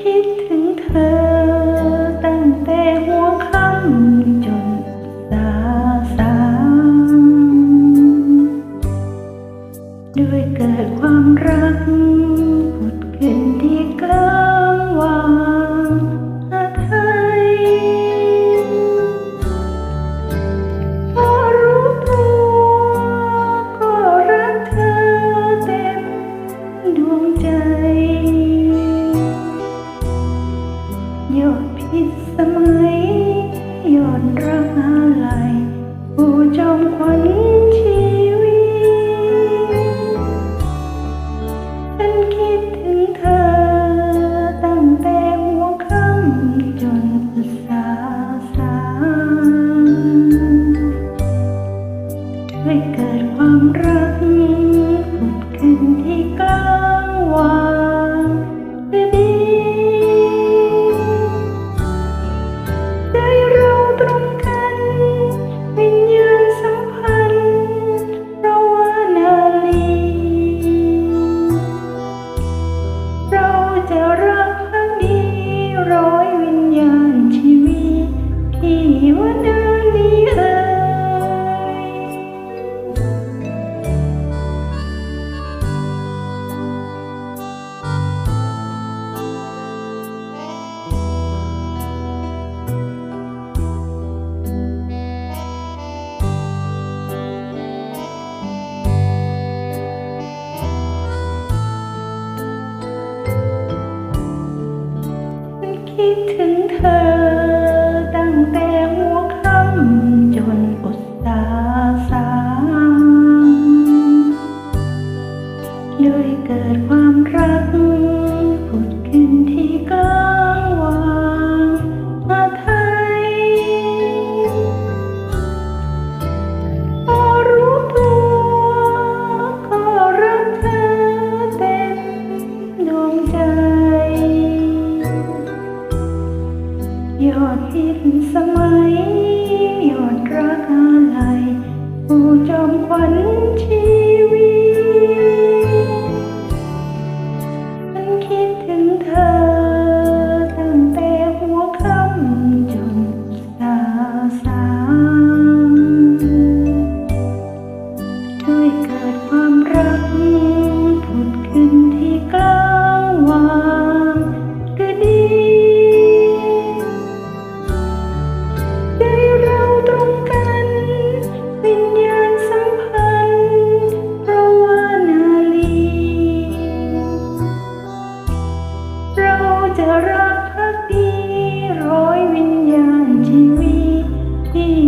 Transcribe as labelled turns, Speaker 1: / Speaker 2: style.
Speaker 1: คิดถึงเธอ ตั้งแต่หัวค่ำจนสาสางด้วยเกิดความรักผุดขึ้นที่กลางวางอาทัยพอรู้ตัวก็รักเธอเต็มดวงใจ ผิดสมัย คิดถึงเธอ จิตสมัยหยอดรักอะไรผู้จอมขวัญชีวิตฉันคิดถึงเธอ ตั้งแต่หัวค่ำจนตาสางช่วยเกิดความ จะรักพักดีร้อยวิญญาณชีวิตที่